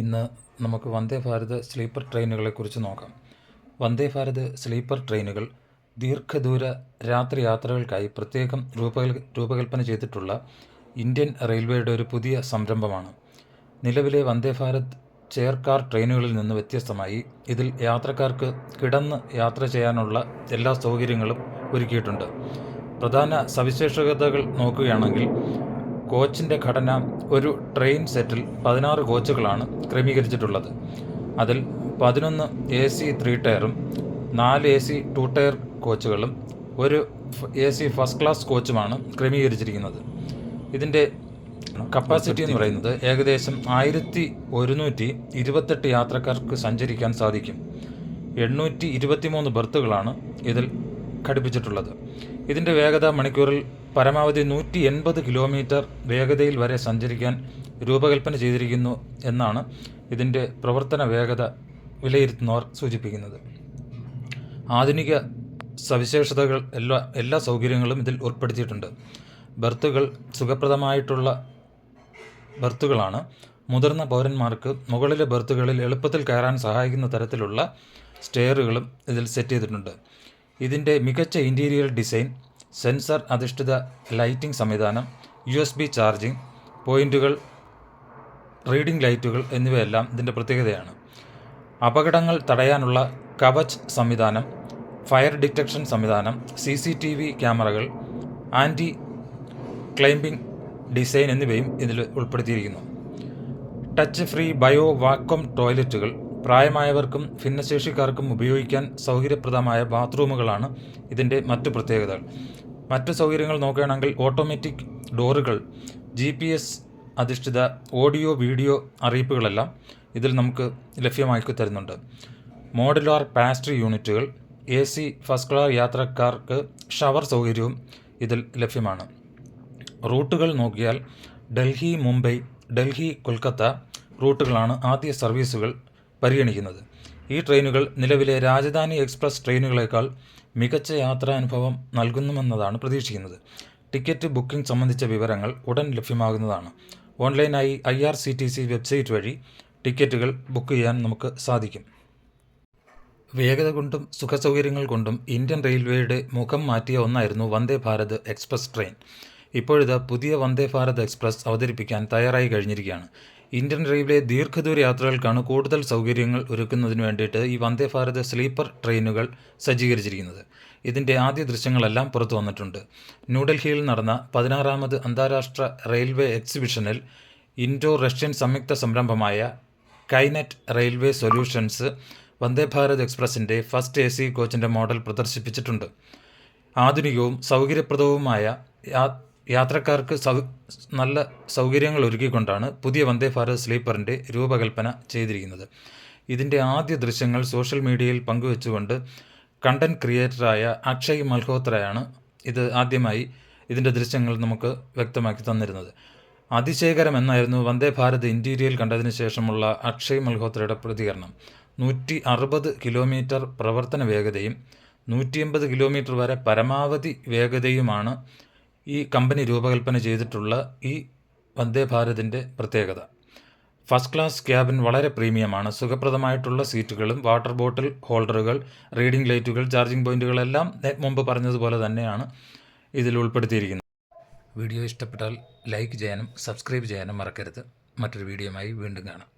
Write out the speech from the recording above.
ഇന്ന് നമുക്ക് വന്ദേ ഭാരത് സ്ലീപ്പർ ട്രെയിനുകളെക്കുറിച്ച് നോക്കാം. വന്ദേ ഭാരത് സ്ലീപ്പർ ട്രെയിനുകൾ ദീർഘദൂര രാത്രി യാത്രകൾക്കായി പ്രത്യേകം രൂപകൽ രൂപകൽപ്പന ചെയ്തിട്ടുള്ള ഇന്ത്യൻ റെയിൽവേയുടെ ഒരു പുതിയ സംരംഭമാണ്. നിലവിലെ വന്ദേ ഭാരത് ചെയർ കാർ ട്രെയിനുകളിൽ നിന്ന് വ്യത്യസ്തമായി ഇതിൽ യാത്രക്കാർക്ക് കിടന്ന് യാത്ര ചെയ്യാനുള്ള എല്ലാ സൗകര്യങ്ങളും ഒരുക്കിയിട്ടുണ്ട്. പ്രധാന സവിശേഷതകൾ നോക്കുകയാണെങ്കിൽ കോച്ചിന്റെ ഘടന ഒരു ട്രെയിൻ സെറ്റിൽ പതിനാറ് കോച്ചുകളാണ് ക്രമീകരിച്ചിട്ടുള്ളത്. അതിൽ പതിനൊന്ന് എ സി ത്രീ ടയറും നാല് എ സി ടു ടയർ കോച്ചുകളും ഒരു എ സി ഫസ്റ്റ് ക്ലാസ് കോച്ചുമാണ് ക്രമീകരിച്ചിരിക്കുന്നത്. ഇതിന്റെ കപ്പാസിറ്റി എന്ന് പറയുന്നത് ഏകദേശം ആയിരത്തി ഒരുന്നൂറ്റി ഇരുപത്തെട്ട് യാത്രക്കാർക്ക് സഞ്ചരിക്കാൻ സാധിക്കും. എണ്ണൂറ്റി ഇരുപത്തിമൂന്ന് ബർത്തുകളാണ് ഇതിൽ ഘടിപ്പിച്ചിട്ടുള്ളത്. ഇതിന്റെ വേഗത മണിക്കൂറിൽ പരമാവധി നൂറ്റി എൺപത് കിലോമീറ്റർ വേഗതയിൽ വരെ സഞ്ചരിക്കാൻ രൂപകൽപ്പന ചെയ്തിരിക്കുന്നു എന്നാണ് ഇതിന്റെ പ്രവർത്തന വേഗത വിലയിരുത്തുന്നവർ സൂചിപ്പിക്കുന്നത്. ആധുനിക സവിശേഷതകൾ എല്ലാ എല്ലാ സൗകര്യങ്ങളും ഇതിൽ ഉൾപ്പെടുത്തിയിട്ടുണ്ട്. ബർത്തുകൾ സുഖപ്രദമായിട്ടുള്ള ബർത്തുകളാണ്. മുതിർന്ന പൗരന്മാർക്ക് മുകളിലെ ബർത്തുകളിൽ എളുപ്പത്തിൽ കയറാൻ സഹായിക്കുന്ന തരത്തിലുള്ള സ്റ്റെയറുകളും ഇതിൽ സെറ്റ് ചെയ്തിട്ടുണ്ട്. ഇതിന്റെ മികച്ച ഇന്റീരിയർ ഡിസൈൻ സെൻസർ അധിഷ്ഠിത ലൈറ്റിംഗ് സംവിധാനം യു എസ് ബി ചാർജിംഗ് പോയിന്റുകൾ റീഡിംഗ് ലൈറ്റുകൾ എന്നിവയെല്ലാം ഇതിന്റെ പ്രത്യേകതയാണ്. അപകടങ്ങൾ തടയാനുള്ള കവച് സംവിധാനം ഫയർ ഡിറ്റക്ഷൻ സംവിധാനം സി സി ടി വി ക്യാമറകൾ ആന്റി ക്ലൈംബിംഗ് ഡിസൈൻ എന്നിവയും ഇതിൽ ഉൾപ്പെടുത്തിയിരിക്കുന്നു. ടച്ച് ഫ്രീ ബയോ വാക്വം ടോയ്ലറ്റുകൾ പ്രായമായവർക്കും ഭിന്നശേഷിക്കാർക്കും ഉപയോഗിക്കാൻ സൗകര്യപ്രദമായ ബാത്റൂമുകളാണ് ഇതിന്റെ മറ്റു പ്രത്യേകതകൾ. മറ്റു സൗകര്യങ്ങൾ നോക്കുകയാണെങ്കിൽ ഓട്ടോമാറ്റിക് ഡോറുകൾ ജി പി എസ് അധിഷ്ഠിത ഓഡിയോ വീഡിയോ അറിയിപ്പുകളെല്ലാം ഇതിൽ നമുക്ക് ലഭ്യമാക്കി തരുന്നുണ്ട്. മോഡുലാർ പാസ്ട്രി യൂണിറ്റുകൾ എ സി ഫസ്റ്റ് ക്ലാസ് യാത്രക്കാർക്ക് ഷവർ സൗകര്യവും ഇതിൽ ലഭ്യമാണ്. റൂട്ടുകൾ നോക്കിയാൽ ഡൽഹി മുംബൈ ഡൽഹി കൊൽക്കത്ത റൂട്ടുകളാണ് ആദ്യ സർവീസുകൾ പരിഗണിക്കുന്നത്. ഈ ട്രെയിനുകൾ നിലവിലെ രാജധാനി എക്സ്പ്രസ് ട്രെയിനുകളേക്കാൾ മികച്ച യാത്രാനുഭവം നൽകുന്നുമെന്നതാണ് പ്രതീക്ഷിക്കുന്നത്. ടിക്കറ്റ് ബുക്കിംഗ് സംബന്ധിച്ച വിവരങ്ങൾ ഉടൻ ലഭ്യമാകുന്നതാണ്. ഓൺലൈനായി I R C T C website വഴി ടിക്കറ്റുകൾ ബുക്ക് ചെയ്യാൻ നമുക്ക് സാധിക്കും. വേഗത കൊണ്ടും സുഖസൗകര്യങ്ങൾ കൊണ്ടും ഇന്ത്യൻ റെയിൽവേയുടെ മുഖം മാറ്റിയ ഒന്നായിരുന്നു വന്ദേ ഭാരത് എക്സ്പ്രസ് ട്രെയിൻ. ഇപ്പോഴിത് പുതിയ വന്ദേ ഭാരത് എക്സ്പ്രസ് അവതരിപ്പിക്കാൻ തയ്യാറായി കഴിഞ്ഞിരിക്കുകയാണ്. ഇന്ത്യൻ റെയിൽവേ ദീർഘദൂര യാത്രകൾക്കാണ് കൂടുതൽ സൗകര്യങ്ങൾ ഒരുക്കുന്നതിന് വേണ്ടിയിട്ട് ഈ വന്ദേ ഭാരത് സ്ലീപ്പർ ട്രെയിനുകൾ സജ്ജീകരിച്ചിരിക്കുന്നത്. ഇതിന്റെ ആദ്യ ദൃശ്യങ്ങളെല്ലാം പുറത്തു വന്നിട്ടുണ്ട്. ന്യൂഡൽഹിയിൽ നടന്ന പതിനാറാമത് അന്താരാഷ്ട്ര റെയിൽവേ എക്സിബിഷനിൽ ഇൻഡോ റഷ്യൻ സംയുക്ത സംരംഭമായ Kinet Railway Solutions Vande Bharat എക്സ്പ്രസിന്റെ first A C കോച്ചിന്റെ മോഡൽ പ്രദർശിപ്പിച്ചിട്ടുണ്ട്. ആധുനികവും സൗകര്യപ്രദവുമായ യാത്രക്കാർക്ക് നല്ല സൗകര്യങ്ങൾ ഒരുക്കിക്കൊണ്ടാണ് പുതിയ വന്ദേ ഭാരത് സ്ലീപ്പറിന്റെ രൂപകൽപ്പന ചെയ്തിരിക്കുന്നത്. ഇതിന്റെ ആദ്യ ദൃശ്യങ്ങൾ സോഷ്യൽ മീഡിയയിൽ പങ്കുവെച്ചുകൊണ്ട് കണ്ടന്റ് ക്രിയേറ്ററായ അക്ഷയ് മൽഹോത്രയാണ് ഇത് ആദ്യമായി ഇതിന്റെ ദൃശ്യങ്ങൾ നമുക്ക് വ്യക്തമാക്കി തന്നിരുന്നത്. അതിശയകരം എന്നായിരുന്നു വന്ദേ ഭാരത് ഇന്റീരിയൽ കണ്ടതിന് ശേഷമുള്ള അക്ഷയ് മൽഹോത്രയുടെ പ്രതികരണം. നൂറ്റി അറുപത് കിലോമീറ്റർ പ്രവർത്തന വേഗതയും നൂറ്റി എൺപത് കിലോമീറ്റർ വരെ പരമാവധി വേഗതയുമാണ് ഈ കമ്പനി രൂപകൽപ്പന ചെയ്തിട്ടുള്ള ഈ വന്ദേ ഭാരതിന്റെ പ്രത്യേകത. ഫസ്റ്റ് ക്ലാസ് ക്യാബിൻ വളരെ പ്രീമിയമാണ്. സുഖപ്രദമായിട്ടുള്ള സീറ്റുകളും വാട്ടർ ബോട്ടിൽ ഹോൾഡറുകൾ റീഡിംഗ് ലൈറ്റുകൾ ചാർജിംഗ് പോയിന്റുകളെല്ലാം മുമ്പ് പറഞ്ഞതുപോലെ തന്നെയാണ് ഇതിൽ ഉൾപ്പെടുത്തിയിരിക്കുന്നത്. വീഡിയോ ഇഷ്ടപ്പെട്ടാൽ ലൈക്ക് ചെയ്യാനും സബ്സ്ക്രൈബ് ചെയ്യാനും മറക്കരുത്. മറ്റൊരു വീഡിയോയുമായി വീണ്ടും കാണാം.